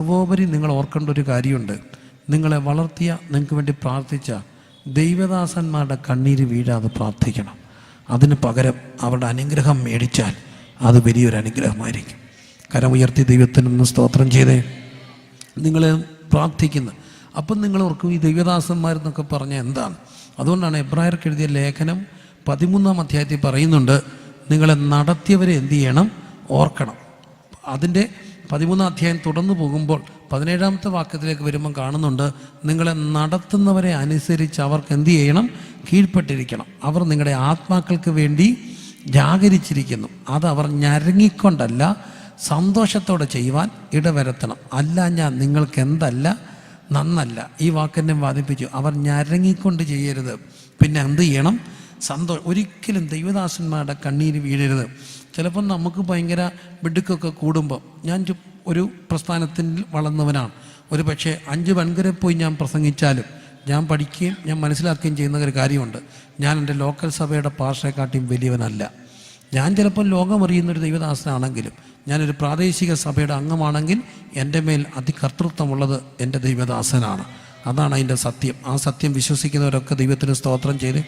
സർവോപരി നിങ്ങൾ ഓർക്കേണ്ട ഒരു കാര്യമുണ്ട്. നിങ്ങളെ വളർത്തിയ നിങ്ങൾക്ക് വേണ്ടി പ്രാർത്ഥിച്ച ദൈവദാസന്മാരുടെ കണ്ണീര് വീഴാതെ പ്രാർത്ഥിക്കണം. അതിന് പകരം അവരുടെ അനുഗ്രഹം മേടിച്ചാൽ അത് വലിയൊരു അനുഗ്രഹമായിരിക്കും. കരമുയർത്തി ദൈവത്തിൽ നിന്ന് സ്തോത്രം ചെയ്തേ. നിങ്ങൾ പ്രാർത്ഥിക്കുന്നു അപ്പം നിങ്ങൾ ഓർക്കും ഈ ദൈവദാസന്മാരെന്നൊക്കെ പറഞ്ഞ എന്താണ്? അതുകൊണ്ടാണ് എബ്രായർക്ക് എഴുതിയ ലേഖനം പതിമൂന്നാം അധ്യായത്തിൽ പറയുന്നുണ്ട് നിങ്ങളെ നടത്തിയവരെ എന്തു ചെയ്യണം? ഓർക്കണം. അതിന്റെ പതിമൂന്നാം അധ്യായം തുടർന്നു പോകുമ്പോൾ പതിനേഴാമത്തെ വാക്യത്തിലേക്ക് വരുമ്പോൾ കാണുന്നുണ്ട് നിങ്ങളെ നടത്തുന്നവരെ അനുസരിച്ച് അവർക്ക് എന്ത് ചെയ്യണം? കീഴ്പ്പെട്ടിരിക്കണം. അവർ നിങ്ങളുടെ ആത്മാക്കൾക്ക് വേണ്ടി ജാഗരിച്ചിരിക്കുന്നു. അത് അവർ ഞരങ്ങിക്കൊണ്ടല്ല സന്തോഷത്തോടെ ചെയ്യുവാൻ ഇടവരുത്തണം. അല്ല ഞാൻ നിങ്ങൾക്ക് എന്തല്ല നന്നല്ല. ഈ വാക്കെന്നെ വാദിപ്പിച്ചു. അവർ ഞരങ്ങിക്കൊണ്ട് ചെയ്യരുത്. പിന്നെ എന്ത് ചെയ്യണം? സന്തോഷം ഒരിക്കലും ദൈവദാസന്മാരുടെ കണ്ണീര് വീഴരുത്. ചിലപ്പോൾ നമുക്ക് ഭയങ്കര മിടുക്കൊക്കെ കൂടുമ്പോൾ ഞാൻ ഒരു പ്രസ്ഥാനത്തിൽ വളർന്നവനാണ്. ഒരു പക്ഷേ അഞ്ച് വൻകരെ പോയി ഞാൻ പ്രസംഗിച്ചാലും ഞാൻ പഠിക്കുകയും ഞാൻ മനസ്സിലാക്കുകയും ചെയ്യുന്ന ഒരു കാര്യമുണ്ട്. ഞാൻ എന്റെ ലോക്കൽ സഭയുടെ പാർഷയെക്കാട്ടിയും വലിയവനല്ല. ഞാൻ ചിലപ്പോൾ ലോകമറിയുന്നൊരു ദൈവദാസനാണെങ്കിലും ഞാനൊരു പ്രാദേശിക സഭയുടെ അംഗമാണെങ്കിൽ എന്റെ മേൽ അതികർത്തൃത്വമുള്ളത് എന്റെ ദൈവദാസനാണ്. അതാണ് അതിന്റെ സത്യം. ആ സത്യം വിശ്വസിക്കുന്നവരൊക്കെ ദൈവത്തിന് സ്തോത്രം ചെയ്ത്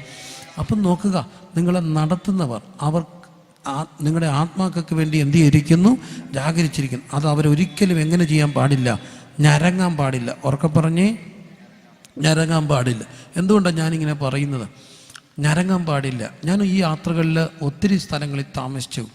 അപ്പം നോക്കുക നിങ്ങളെ നടത്തുന്നവർ അവർ നിങ്ങളുടെ ആത്മാക്കൾക്ക് വേണ്ടി എന്ത് ചെയ്തിരിക്കുന്നു ജാഗരിച്ചിരിക്കുന്നു. അത് അവരൊരിക്കലും എങ്ങനെ ചെയ്യാൻ പാടില്ല? ഞരങ്ങാൻ പാടില്ല. ഉറക്കെ പറഞ്ഞേ. ഞരങ്ങാൻ പാടില്ല. എന്തുകൊണ്ടാണ് ഞാനിങ്ങനെ പറയുന്നത്? ഞരങ്ങാൻ പാടില്ല. ഞാൻ ഈ യാത്രകളിൽ ഒത്തിരി സ്ഥലങ്ങളിൽ താമസിച്ചു.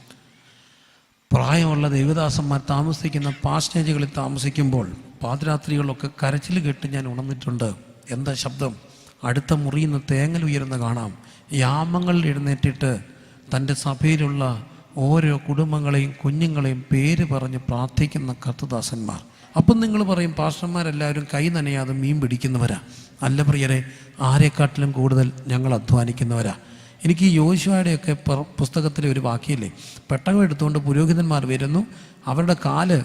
പ്രായമുള്ള ദൈവദാസന്മാർ താമസിക്കുന്ന പാസ്റ്റേജുകളിൽ താമസിക്കുമ്പോൾ പാതിരാത്രികളിലൊക്കെ കരച്ചിൽ കേട്ട് ഞാൻ ഉണർന്നിട്ടുണ്ട്. എന്താ ശബ്ദം? അടുത്ത മുറിയിൽ നിന്ന് തേങ്ങൽ ഉയരുന്ന കാണാം. യാമങ്ങളിൽ എഴുന്നേറ്റിട്ട് തന്റെ സഭയിലുള്ള ഓരോ കുടുംബങ്ങളെയും കുഞ്ഞുങ്ങളെയും പേര് പറഞ്ഞ് പ്രാർത്ഥിക്കുന്ന കർത്തദാസന്മാർ. അപ്പം നിങ്ങൾ പറയും പാഷന്മാരെല്ലാവരും കൈ നനയാതെ മീൻ പിടിക്കുന്നവരാ. അല്ല പ്രിയരെ ആരെക്കാട്ടിലും കൂടുതൽ ഞങ്ങൾ അധ്വാനിക്കുന്നവരാ. എനിക്ക് യോശുവയുടെയൊക്കെ പുസ്തകത്തിലെ ഒരു വാക്യമില്ലേ? പെട്ടകം എടുത്തുകൊണ്ട് പുരോഹിതന്മാർ വരുന്നു അവരുടെ കാൽ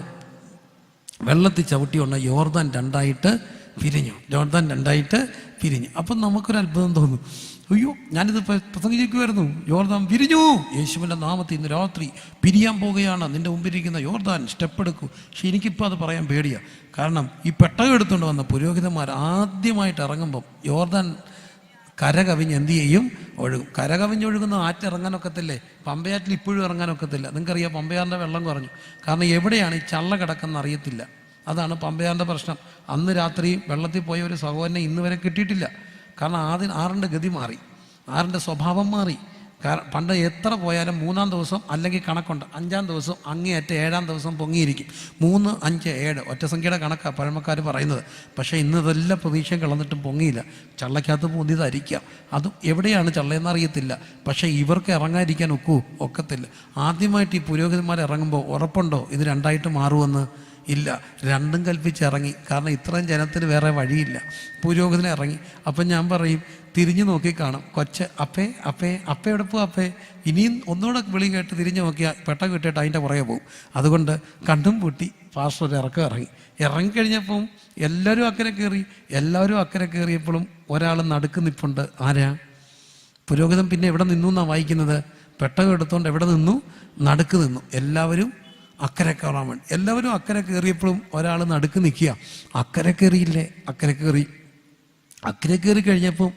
വെള്ളത്തിൽ ചവിട്ടിയുള്ള യോർദാൻ രണ്ടായിട്ട് പിരിഞ്ഞു. ജോർദാൻ രണ്ടായിട്ട് പിരിഞ്ഞു. അപ്പം നമുക്കൊരു അത്ഭുതം തോന്നും. അയ്യോ ഞാനിത് പ്രസംഗിച്ചിരിക്കുമായിരുന്നു യോർദാൻ പിരിഞ്ഞു. യേശുവിന്റെ നാമത്തിൽ ഇന്ന് രാത്രി പിരിയാൻ പോവുകയാണ് നിന്റെ മുമ്പിരിക്കുന്ന യോർദാൻ സ്റ്റെപ്പ് എടുക്കൂ പക്ഷെ എനിക്കിപ്പോൾ അത് പറയാൻ പേടിയാണ് കാരണം ഈ പെട്ടകം എടുത്തുകൊണ്ട് വന്ന പുരോഹിതന്മാർ ആദ്യമായിട്ട് ഇറങ്ങുമ്പം യോർദാൻ കരകവിഞ്ഞ് എന്ത് ചെയ്യും? ഒഴുകും. കരകവിഞ്ഞൊഴുകുന്ന ആറ്റിറങ്ങാനൊക്കത്തില്ലേ പമ്പയാറ്റിൽ ഇപ്പോഴും ഇറങ്ങാനൊക്കത്തില്ല. നിങ്ങൾക്കറിയാം പമ്പയാറിന്റെ വെള്ളം കുറഞ്ഞു. കാരണം എവിടെയാണ് ഈ ചള്ള കിടക്കുന്ന അറിയത്തില്ല. അതാണ് പമ്പയാറിന്റെ പ്രശ്നം. അന്ന് രാത്രി വെള്ളത്തിൽ പോയ ഒരു സഹോദരനെ ഇന്ന് വരെ കിട്ടിയിട്ടില്ല. കാരണം ആദ്യം ആറിന്റെ ഗതി മാറി. ആറിന്റെ സ്വഭാവം മാറി. കാരണം പണ്ട് എത്ര പോയാലും മൂന്നാം ദിവസം അല്ലെങ്കിൽ കണക്കുണ്ട്. അഞ്ചാം ദിവസം അങ്ങേയറ്റ ഏഴാം ദിവസം പൊങ്ങിയിരിക്കും. മൂന്ന് അഞ്ച് ഏഴ് ഒറ്റ സംഖ്യയുടെ കണക്കാണ് പഴമക്കാർ പറയുന്നത്. പക്ഷേ ഇന്ന് ഇതെല്ലാം പ്രതീക്ഷയും കളന്നിട്ടും പൊങ്ങിയില്ല. ചള്ളയ്ക്കകത്ത് പൊന്തിയതായിരിക്കാം. അതും എവിടെയാണ് ചള്ളയെന്ന് അറിയത്തില്ല പക്ഷേ ഇവർക്ക് ഇറങ്ങാതിരിക്കാൻ ഒക്കൂ ഒക്കത്തില്ല. ആദ്യമായിട്ട് ഈ പുരോഹിതന്മാർ ഇറങ്ങുമ്പോൾ ഉറപ്പുണ്ടോ ഇത് രണ്ടായിട്ട് മാറുമെന്ന്? ഇല്ല. രണ്ടും കൽപ്പിച്ച് ഇറങ്ങി കാരണം ഇത്രയും ജനത്തിന് വേറെ വഴിയില്ല. പുരോഗതിന് ഇറങ്ങി. അപ്പം ഞാൻ പറയും തിരിഞ്ഞു നോക്കി കാണും. കൊച്ച് അപ്പേ അപ്പേ അപ്പേ എവിടെ പോകും അപ്പേ? ഇനിയും ഒന്നുകൂടെ വിളി കേട്ട് തിരിഞ്ഞു നോക്കിയാൽ പെട്ട കിട്ടിയിട്ട് അതിന്റെ പുറകെ പോകും അതുകൊണ്ട് കണ്ടും പൂട്ടി പാസ്റ്റർ ഇറക്കം ഇറങ്ങി. ഇറങ്ങിക്കഴിഞ്ഞപ്പം എല്ലാവരും അക്കരെ കയറി. എല്ലാവരും അക്കരെ കയറിയപ്പോഴും ഒരാൾ നടുക്ക് നിൽപ്പുണ്ട് ആരാ? പുരോഹിതൻ പിന്നെ എവിടെ നിന്നു എന്നാണ് വായിക്കുന്നത്? പെട്ടകം എടുത്തുകൊണ്ട് എവിടെ നിന്നു? നടുക്ക് നിന്നു. എല്ലാവരും അക്കരെ കയറാൻ വേണ്ടി. എല്ലാവരും അക്കരെ കയറിയപ്പോഴും ഒരാൾ നടുക്ക് നിൽക്കുക. അക്കരെ കയറിയില്ലേ? അക്കരെ കയറി. അക്കരെ കയറി കഴിഞ്ഞപ്പം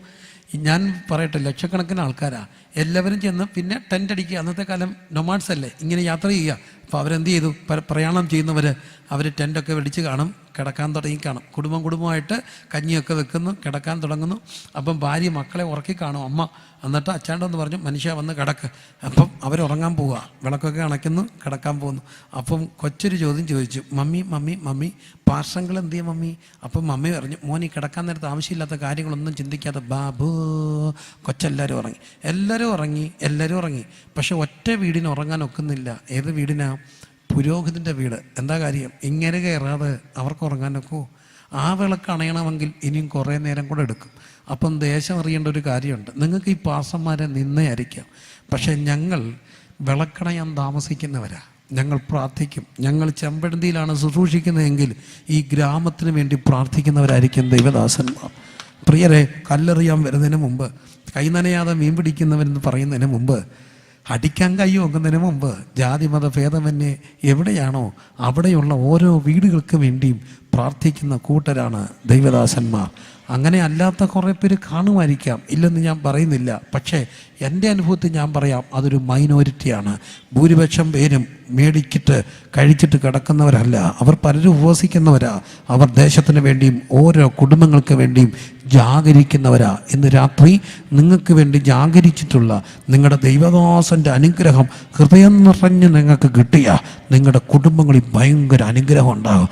ഞാൻ പറയട്ടെ ലക്ഷക്കണക്കിന് ആൾക്കാരാ. എല്ലാവരും ചെന്ന് പിന്നെ ടെന്റ് അടിക്കുക. അന്നത്തെ കാലം നൊമാഡ്സ് അല്ലേ? ഇങ്ങനെ യാത്ര ചെയ്യുക. അപ്പോൾ അവരെന്ത് ചെയ്തു? പ്രയാണം ചെയ്യുന്നവർ അവർ ടെന്റൊക്കെ വെടിച്ച് കാണും. കിടക്കാൻ തുടങ്ങി കാണും. കുടുംബം കുടുംബമായിട്ട് കഞ്ഞിയൊക്കെ വെക്കുന്നു കിടക്കാൻ തുടങ്ങുന്നു. അപ്പം ഭാര്യ മക്കളെ ഉറക്കി കാണും. അമ്മ എന്നിട്ട് അച്ചാണ്ടെന്ന് പറഞ്ഞു മനുഷ്യ വന്ന് കിടക്ക്. അപ്പം അവരുറങ്ങാൻ പോവുക വിളക്കൊക്കെ അണയ്ക്കുന്നു കിടക്കാൻ പോകുന്നു. അപ്പം കൊച്ചൊരു ചോദ്യം ചോദിച്ചു. മമ്മി മമ്മി മമ്മി പാർശ്വങ്ങൾ എന്ത് ചെയ്യും മമ്മി? അപ്പം മമ്മി പറഞ്ഞു മോനി കിടക്കാൻ നേരത്ത് ആവശ്യമില്ലാത്ത കാര്യങ്ങളൊന്നും ചിന്തിക്കാതെ ബാബു. കൊച്ചെല്ലാവരും ഉറങ്ങി. എല്ലാവരും ഉറങ്ങി എല്ലാവരും ഉറങ്ങി. പക്ഷെ ഒറ്റ വീടിന് ഉറങ്ങാൻ ഒക്കുന്നില്ല. ഏത് വീടിനാ? പുരോഹിതന്റെ വീട്. എന്താ കാര്യം? ഇങ്ങനെ കയറാതെ അവർക്ക് ഉറങ്ങാനൊക്കെ ആ വിളക്ക് അണയണമെങ്കിൽ ഇനിയും കുറേ നേരം കൂടെ എടുക്കും. അപ്പം ദേശം അറിയേണ്ട ഒരു കാര്യമുണ്ട്. നിങ്ങൾക്ക് ഈ പാസന്മാരെ നിന്നേ അരിക്കാം പക്ഷെ ഞങ്ങൾ വിളക്കണയാൻ താമസിക്കുന്നവരാ. ഞങ്ങൾ പ്രാർത്ഥിക്കും. ഞങ്ങൾ ചെമ്പഴന്തിയിലാണ് ശുശ്രൂഷിക്കുന്നതെങ്കിൽ ഈ ഗ്രാമത്തിന് വേണ്ടി പ്രാർത്ഥിക്കുന്നവരായിരിക്കും ദൈവദാസന്മാർ. പ്രിയരെ കല്ലെറിയാൻ വരുന്നതിന് മുമ്പ് കൈ നനയാതെ മീൻ പിടിക്കുന്നവരെന്ന് പറയുന്നതിന് മുമ്പ് അടിക്കാൻ കൈ ഒക്കുന്നതിന് മുമ്പ് ജാതി മത ഭേദമന്യേ എവിടെയാണോ അവിടെയുള്ള ഓരോ വീടുകൾക്ക് വേണ്ടിയും പ്രാർത്ഥിക്കുന്ന കൂട്ടരാണ് ദൈവദാസന്മാർ. അങ്ങനെ അല്ലാത്ത കുറേ പേര് കാണുമായിരിക്കാം. ഇല്ലെന്ന് ഞാൻ പറയുന്നില്ല. പക്ഷേ എന്റെ അനുഭവത്തിൽ ഞാൻ പറയാം അതൊരു മൈനോരിറ്റിയാണ്. ഭൂരിപക്ഷം പേരും മേടിച്ചിട്ട് കഴിച്ചിട്ട് കിടക്കുന്നവരല്ല. അവർ പലരും ഉപവസിക്കുന്നവരാ. അവർ ദേശത്തിന് വേണ്ടിയും ഓരോ കുടുംബങ്ങൾക്ക് വേണ്ടിയും ജാഗരിക്കുന്നവരാ. ഇന്ന് രാത്രി നിങ്ങൾക്ക് വേണ്ടി ജാഗരിച്ചിട്ടുള്ള നിങ്ങളുടെ ദൈവദാസന്റെ അനുഗ്രഹം ഹൃദയം നിറഞ്ഞ് നിങ്ങൾക്ക് കിട്ടിയ നിങ്ങളുടെ കുടുംബങ്ങളിൽ ഭയങ്കര അനുഗ്രഹം ഉണ്ടാകും.